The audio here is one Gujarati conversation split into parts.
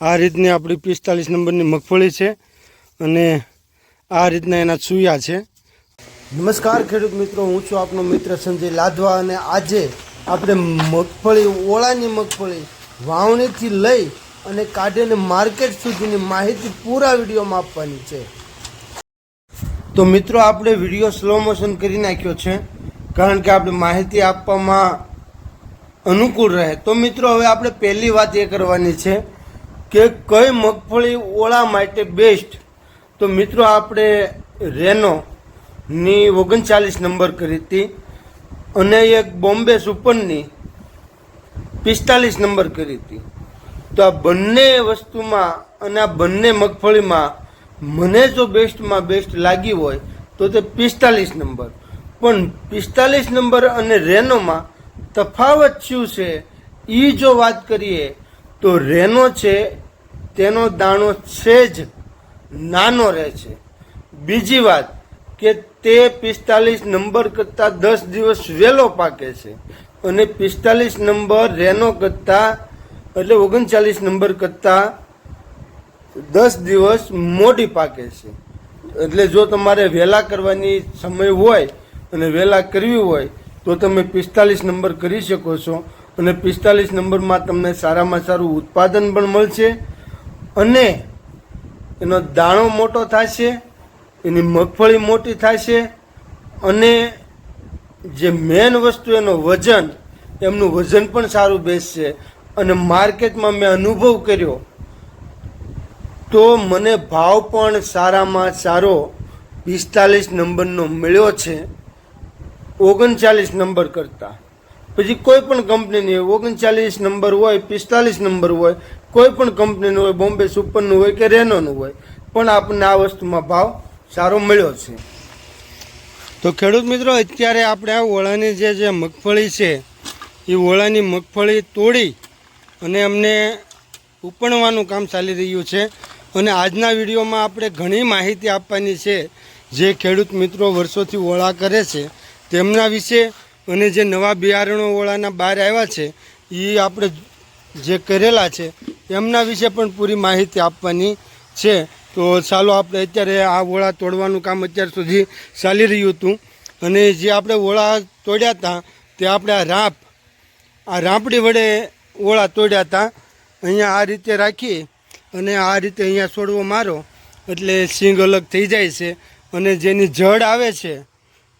આ રીતની આપણી પિસ્તાલીસ નંબરની મગફળી છે અને આ રીતના એના સુયા છે. નમસ્કાર ખેડૂત મિત્રો, હું છું આપનો મિત્ર સંજય લાધવા અને આજે આપણે મગફળી, ઓળાની મગફળી વાવણીથી લઈ અને કાઢીને માર્કેટ સુધીની માહિતી પૂરા વિડીયોમાં આપવાની છે. તો મિત્રો, આપણે વીડિયો સ્લો મોશન કરી નાખ્યો છે કારણ કે આપણે માહિતી આપવામાં અનુકૂળ રહે. તો મિત્રો, હવે આપણે પહેલી વાત એ કરવાની છે કે કઈ મગફળી ઓળા માટે બેસ્ટ તો મિત્રો, આપણે રેનો ની ઓગણચાલીસ નંબર કરી હતી અને એક બોમ્બે સુપરની પિસ્તાલીસ નંબર કરી હતી. તો આ બંને વસ્તુમાં અને આ બંને મગફળીમાં મને જો બેસ્ટમાં બેસ્ટ લાગી હોય, તો તે પિસ્તાલીસ નંબર. પણ પિસ્તાલીસ નંબર અને રેનોમાં તફાવત શું છે? એ જો વાત કરીએ તો રેનો છે, તેનો દાણો છે જ નાનો રહે છે. બીજી વાત કે તે પિસ્તાલીસ નંબર કરતાં દસ દિવસ વહેલો પાકે છે અને પિસ્તાલીસ નંબર રેનો કરતાં, એટલે ઓગણચાલીસ નંબર કરતાં દસ દિવસ મોડી પાકે છે. એટલે જો તમારે વહેલા કરવાની સમય હોય અને વહેલા કરવી હોય, તો તમે પિસ્તાલીસ નંબર કરી શકો છો. અને પિસ્તાલીસ નંબરમાં તમને સારામાં સારું ઉત્પાદન પણ મળશે અને એનો દાણો મોટો થશે, એની મગફળી મોટી થશે અને જે મેન વસ્તુ એનો વજન, એમનું વજન પણ સારું બેસશે. અને માર્કેટમાં મેં અનુભવ કર્યો તો મને ભાવ પણ સારામાં સારો પિસ્તાલીસ નંબરનો મળ્યો છે, ઓગણચાલીસ નંબર કરતાં. પછી કોઈ પણ કંપનીની ઓગણચાલીસ નંબર હોય, પિસ્તાલીસ નંબર હોય, કોઈ પણ કંપનીનું હોય, બોમ્બે સુપરનું હોય કે રેનોનું હોય, પણ આપણને આ વસ્તુમાં ભાવ સારો મળ્યો છે. તો ખેડૂત મિત્રો, અત્યારે આપણે આ ઓળાની જે જે મગફળી છે, એ ઓળાની મગફળી તોડી અને અમને ઉપણવાનું કામ ચાલી રહ્યું છે. અને આજના વિડીયોમાં આપણે ઘણી માહિતી આપવાની છે, જે ખેડૂત મિત્રો વર્ષોથી ઓળા કરે છે. તેમના વિશે અને જે નવા બિયારણો ઓળાના બહાર આવ્યા છે એ આપણે જે કરેલા છે, એમના વિશે પણ પૂરી માહિતી આપવાની છે. તો ચાલો આપણે અત્યારે આ ઓળા તોડવાનું કામ અત્યાર સુધી ચાલી રહ્યું હતું. અને જે આપણે ઓળા તોડ્યા હતા, તે આપણે આ રાંપ, આ રાંપડી વડે ઓળા તોડ્યા હતા. અહીંયા આ રીતે રાખી અને આ રીતે અહીંયા છોડવો મારો, એટલે સિંગ અલગ થઈ જાય છે. અને જેની જડ આવે છે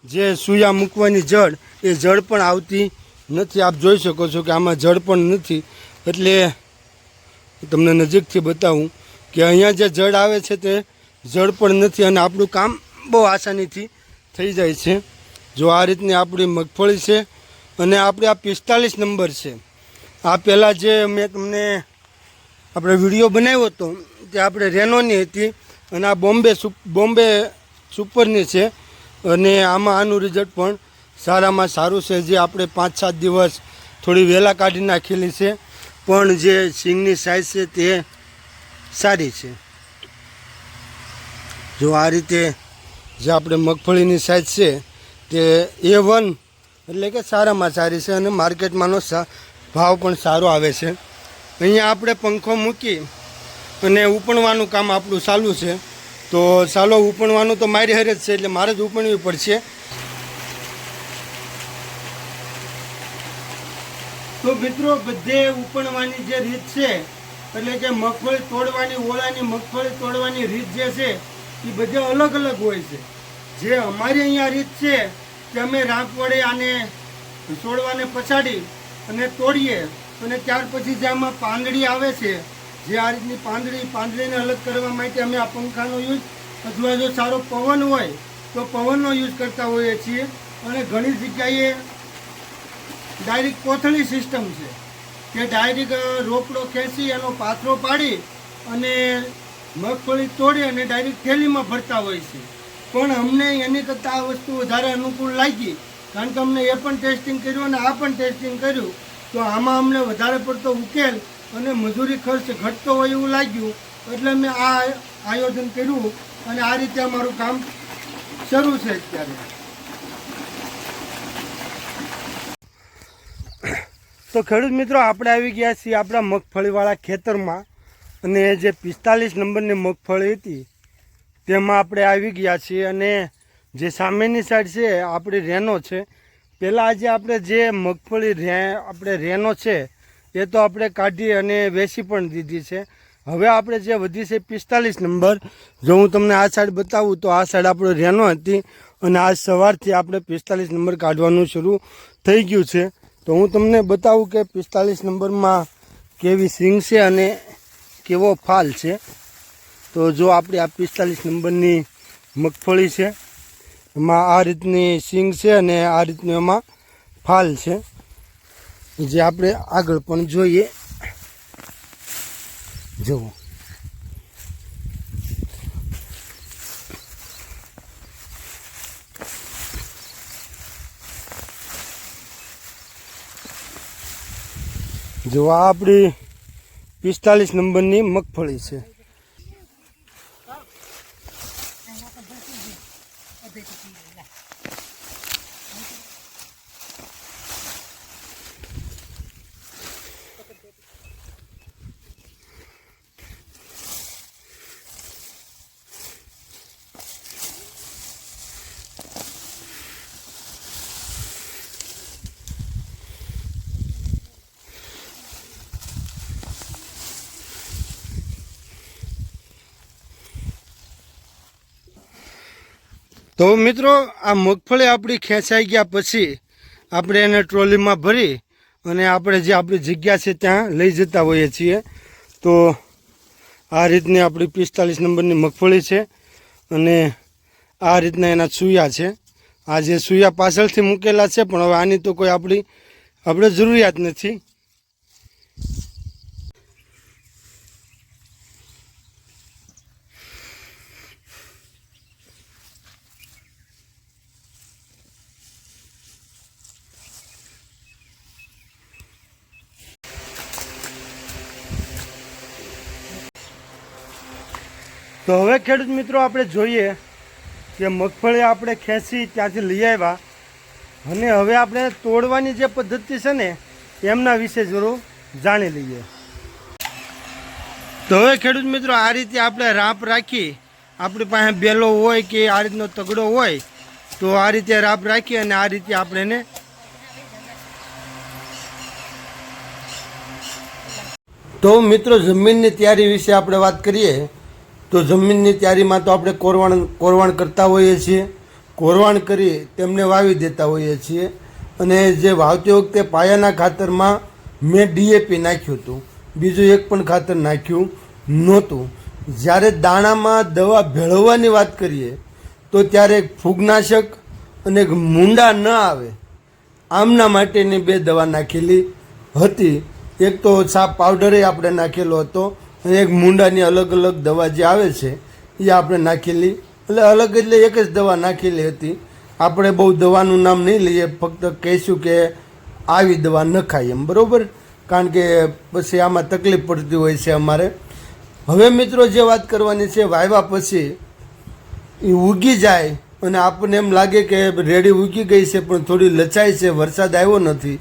જે સૂયા મૂકવાની જળ, એ જળ પણ આવતી નથી. આપ જોઈ શકો છો કે આમાં જળ પણ નથી. એટલે તમને નજીકથી બતાવું કે અહીંયા જે જળ આવે છે તે જળ પણ નથી અને આપણું કામ બહુ આસાનીથી થઈ જાય છે. જો આ રીતની આપણી મગફળી છે અને આપણે આ પિસ્તાલીસ નંબર છે. આ પહેલાં જે મેં તમને આપણે વીડિયો બનાવ્યો હતો, તે આપણે રેનોની હતી અને આ બોમ્બે બોમ્બે સુપરની છે. અને આમાં આનું રિઝલ્ટ પણ સારામાં સારું છે. જે આપણે પાંચ સાત દિવસ થોડી વહેલા કાઢી નાખેલી છે. પણ જે સિંગની સાઇઝ છે તે સારી છે. જો આ રીતે જે આપણે મગફળીની સાઇઝ છે તે એ વન એટલે કે સારામાં સારી છે અને માર્કેટમાંનો ભાવ પણ સારો આવે છે. અહીંયા આપણે પંખો મૂકી અને ઉપણવાનું કામ આપણું ચાલુ છે. તો ચાલો ઉપણવાનું તો મારી હરે જ છે, એટલે મારે જ ઉપણવી પડશે. તો મિત્રો, બધે ઉપણવાની જે રીત છે, એટલે કે મગફળી તોડવાની, ઓળાની મગફળી તોડવાની રીત જે છે, એ બધે અલગ અલગ હોય છે. જે અમારી અહીંયા રીત છે, કે અમે રાંપ વડે આને છોડવાને પછાડી અને તોડીએ, અને ત્યાર પછી જે આમાં પાંદડી આવે છે જે આ રીતની પાંદડી પાંદડીને અલગ કરવા માટે અમે આ પંખાનો યુઝ અથવા જો સારો પવન હોય, તો પવનનો યુઝ કરતા હોઈએ છીએ. અને ઘણી જગ્યાએ ડાયરેક્ટ કોથળી સિસ્ટમ છે, કે ડાયરેક્ટ રોપડો ખેંચી એનો પાથરો પાડી અને મગફળી તોડી અને ડાયરેક્ટ થેલીમાં ભરતા હોય છે. પણ અમને એની કરતાં આ વસ્તુ વધારે અનુકૂળ લાગી, કારણ કે અમને એ પણ ટેસ્ટિંગ કર્યું અને આ પણ ટેસ્ટિંગ કર્યું. તો આમાં અમને વધારે પડતો ઉકેલ અને મજૂરી ખર્ચ ઘટતો હોય એવું લાગ્યું, એટલે મેં આ આયોજન કર્યું અને આ રીતે અમારું કામ શરૂ છે અત્યારે. તો ખેડૂત મિત્રો, આપણે આવી ગયા છીએ આપણા મગફળીવાળા ખેતરમાં અને જે પિસ્તાલીસ નંબરની મગફળી હતી, તેમાં આપણે આવી ગયા છીએ અને જે સામેની સાઈડ છે, આપણી રેનો છે. પહેલાં આજે આપણે જે મગફળી રે, આપણે રેનો છે એ તો આપણે કાઢી અને વેચી પણ દીધી છે. હવે આપણે જે વધી છે પિસ્તાલીસ નંબર, જો હું તમને આ સાઈડ બતાવું તો આ સાઈડ આપણે રેનો હતી અને આજ સવારથી આપણે પિસ્તાલીસ નંબર કાઢવાનું શરૂ થઈ ગયું છે. તો હું તમને બતાવું કે પિસ્તાલીસ નંબરમાં કેવી સિંગ છે અને કેવો ફાલ છે. તો જો આપણી આ પિસ્તાલીસ નંબરની મગફળી છે, એમાં આ રીતની સિંગ છે અને આ રીતનું એમાં ફાલ છે. જે આપણે આગળ પણ જોઈએ. જુઓ જો આ આપણી પિસ્તાલીસ નંબરની મગફળી છે. તો મિત્રો, આ મગફળી આપણી ખેંચાઈ ગયા પછી આપણે એને ટ્રોલીમાં ભરી અને આપણે જે આપણી જગ્યા છે ત્યાં લઈ જતા હોઈએ છીએ. તો આ રીતની આપણી પિસ્તાલીસ નંબરની મગફળી છે અને આ રીતના એના સૂયા છે. આ જે સૂયા પાછળથી મૂકેલા છે, પણ હવે આની તો કોઈ આપણી, આપણે જરૂરિયાત નથી. તો હવે ખેડૂત મિત્રો આપણે જોઈએ કે મગફળી આપણે ખેંચી ત્યાંથી લઈ આવ્યા. અને હવે આપણે તોડવાની જે પદ્ધતિ છે ને, એમના વિશે જરૂર જાણી લઈએ. તો હવે ખેડૂત મિત્રો, આ રીતે આપણે રાપ રાખી, આપણી પાસે બેલો હોય કે આ રીતનો તગડો હોય, તો આ રીતે રાપ રાખી અને આ રીતે આપણે એને તો મિત્રો, જમીનની તૈયારી વિશે આપણે વાત કરીએ. તો જમીનની તૈયારીમાં તો આપણે કોરવાણ કોરવાણ કરતા હોઈએ છીએ. કોરવાણ કરી તેમને વાવી દેતા હોઈએ છીએ. અને જે વાવતી વખતે પાયાના ખાતરમાં મેં ડીએપી નાખ્યું હતું. બીજું એક પણ ખાતર નાખ્યું નહોતું. જ્યારે દાણામાં દવા ભેળવવાની વાત કરીએ, તો ત્યારે ફૂગનાશક અને એક મૂંડા ન આવે, આમના માટેની બે દવા નાખેલી હતી. એક તો સાપ પાવડરે આપણે નાખેલો હતો એક મૂંડાની અલગ અલગ દવા જે આવે છે, એ આપણે નાખેલી. એટલે અલગ એટલે એક જ દવા નાખેલી હતી. આપણે બહુ દવાનું નામ નહીં લઈએ, ફક્ત કહીશું કે આવી દવા ન ખાય એમ, બરાબર? કારણ કે પછી આમાં તકલીફ પડતી હોય છે અમારે. હવે મિત્રો જે વાત કરવાની છે વાવ્યા પછી એ ઉગી જાય અને આપણને એમ લાગે કે રેડી ઉગી ગઈ છે, પણ થોડી લચાઈ છે, વરસાદ આવ્યો નથી,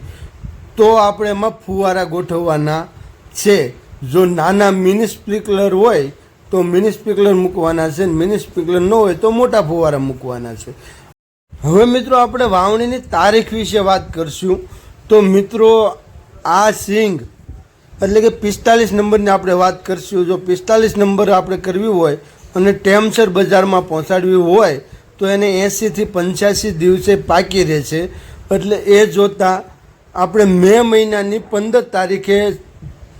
તો આપણે એમાં ફુવારા ગોઠવવાના છે. જો નાના મિની સ્પ્રિકલર હોય, તો મિની સ્પ્રિકલર મૂકવાના છે મિની સ્પ્રિકલર ન હોય, તો મોટા ફુવારા મૂકવાના છે. હવે મિત્રો આપણે વાવણીની તારીખ વિશે વાત કરશું. તો મિત્રો, આ સિંગ, એટલે કે પિસ્તાલીસ નંબરની આપણે વાત કરશું. જો પિસ્તાલીસ નંબર આપણે કરવી હોય અને ટેમસર બજારમાં પહોંચાડવી હોય, તો એને એંસીથી પંચ્યાસી દિવસે પાકી રહે છે. એટલે એ જોતાં આપણે મે મહિનાની પંદર તારીખે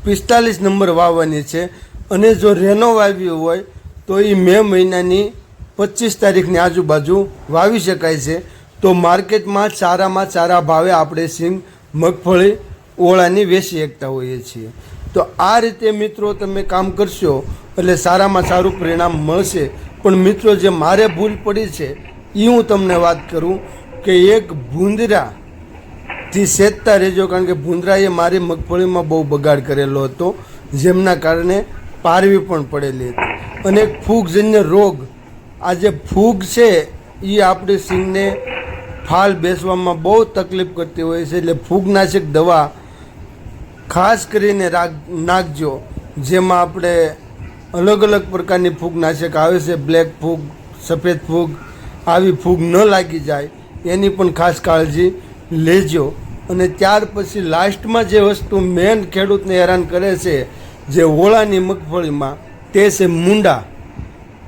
પિસ્તાલીસ નંબર વાવવાની છે. અને જો રેનો વાવ્યો હોય, તો એ મે મહિનાની પચીસ તારીખની આજુબાજુ વાવી શકાય છે. તો માર્કેટમાં સારામાં સારા ભાવે આપણે સિંગ, મગફળી, ઓળાની વેચી શકતા હોઈએ છીએ. તો આ રીતે મિત્રો તમે કામ કરશો, એટલે સારામાં સારું પરિણામ મળશે. પણ મિત્રો, જે મારે ભૂલ પડી છે એ હું તમને વાત કરું કે એક ભૂંદરા થી સેજતા રહેજો કારણ કે ભૂંદરાએ મારી મગફળીમાં બહુ બગાડ કરેલો હતો, જેમના કારણે પારવી પણ પડેલી હતી. અને ફૂગજન્ય રોગ, આ જે ફૂગ છે એ આપણે સિંહને ફાલ બેસવામાં બહુ તકલીફ કરતી હોય છે, એટલે ફૂગનાશક દવા ખાસ કરીને રાખ, નાખજો, જેમાં આપણે અલગ અલગ પ્રકારની ફૂગનાશક આવે છે, બ્લેક ફૂગ, સફેદ ફૂગ, આવી ફૂગ ન લાગી જાય, એની પણ ખાસ કાળજી લેજો. અને ત્યાર પછી લાસ્ટમાં જે વસ્તુ મેન ખેડૂતને હેરાન કરે છે, જે ઓળાની મગફળીમાં, તે છે મુંડા.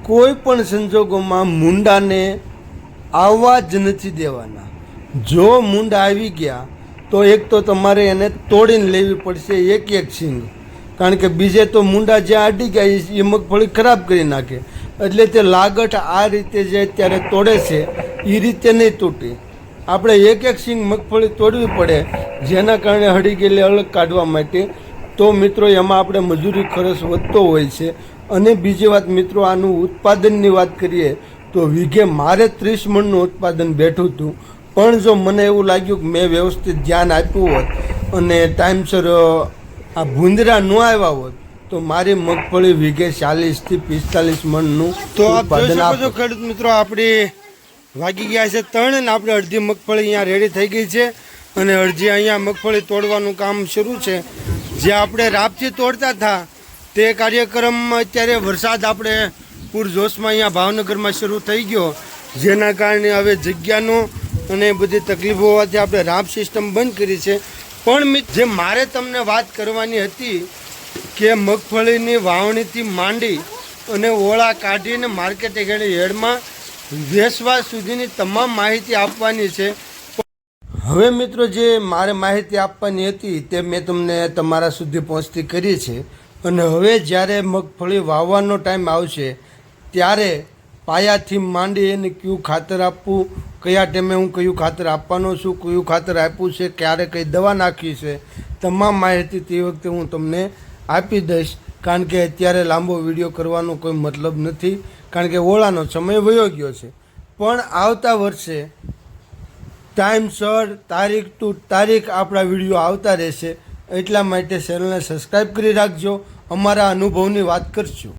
કોઈ પણ સંજોગોમાં મુંડાને આવવા જ નથી દેવાના. જો મુંડા આવી ગયા, તો એક તો તમારે એને તોડીને લેવી પડશે એક એક સિંગ કારણ કે બીજે તો મુંડા જ્યાં અડી ગયા એ- મગફળી ખરાબ કરી નાખે. એટલે તે લાગટ આ રીતે જે અત્યારે તોડે છે એ રીતે નહીં તૂટે. આપણે એક એક સિંગ મગફળી તોડવી પડે જેના કારણે હળી ગયેલી અલગ કાઢવા માટે. તો મિત્રો એમાં આપણે મજૂરી ખર્ચ વધતો હોય છે. અને બીજી વાત મિત્રો આનું ઉત્પાદનની વાત કરીએ તો વીઘે મારે ત્રીસ મણનું ઉત્પાદન બેઠું હતું. પણ જો મને એવું લાગ્યું કે મેં વ્યવસ્થિત ધ્યાન આપ્યું હોત અને ટાઈમસર આ ભૂંદરા ન આવ્યા હોત તો મારી મગફળી વીઘે ચાલીસથી પિસ્તાલીસ મણનું તો આપ જોઈ શકો છો ખેડૂત મિત્રો આપણી વાગી ગયા છે ત્રણ ને આપણે અડધી મગફળી અહીંયા રેડી થઈ ગઈ છે અને અડધી અહીંયા મગફળી તોડવાનું કામ શરૂ છે. જે આપણે રાપથી તોડતા હતા, તે કાર્યક્રમમાં અત્યારે વરસાદ આપણે પૂરજોશમાં અહીંયા ભાવનગરમાં શરૂ થઈ ગયો. જેના કારણે હવે જગ્યાનો અને બધી તકલીફો હોવાથી આપણે રાપ સિસ્ટમ બંધ કરી છે. પણ જે મારે તમને વાત કરવાની હતી કે મગફળીની વાવણીથી માંડી અને ઓળા કાઢીને માર્કેટે હેડમાં વેચવા સુધીની તમામ માહિતી આપવાની છે. હવે મિત્રો જે મારે માહિતી આપવાની હતી તે મેં તમને તમારા સુધી પહોંચતી કરી છે. અને હવે જ્યારે મગફળી વાવવાનો ટાઈમ આવશે, ત્યારે પાયાથી માંડી એને કયું ખાતર આપવું, કયા ટાઈમે હું કયું ખાતર આપવાનો છું, કયું ખાતર આપ્યું છે, ક્યારે કઈ દવા નાખી છે, તમામ માહિતી તે વખતે હું તમને આપી દઈશ. કારણ કે અત્યારે લાંબો વીડિયો કરવાનો કોઈ મતલબ નથી. કારણ કે ઓળાનો સમય વયો ગયો છે. પણ આવતા વર્ષે ટાઈમસર તારીખ ટુ તારીખ આપણા વીડિયો આવતા રહેશે. એટલા માટે ચેનલને સબસ્ક્રાઈબ કરી રાખજો. અમારા અનુભવની વાત કરશું.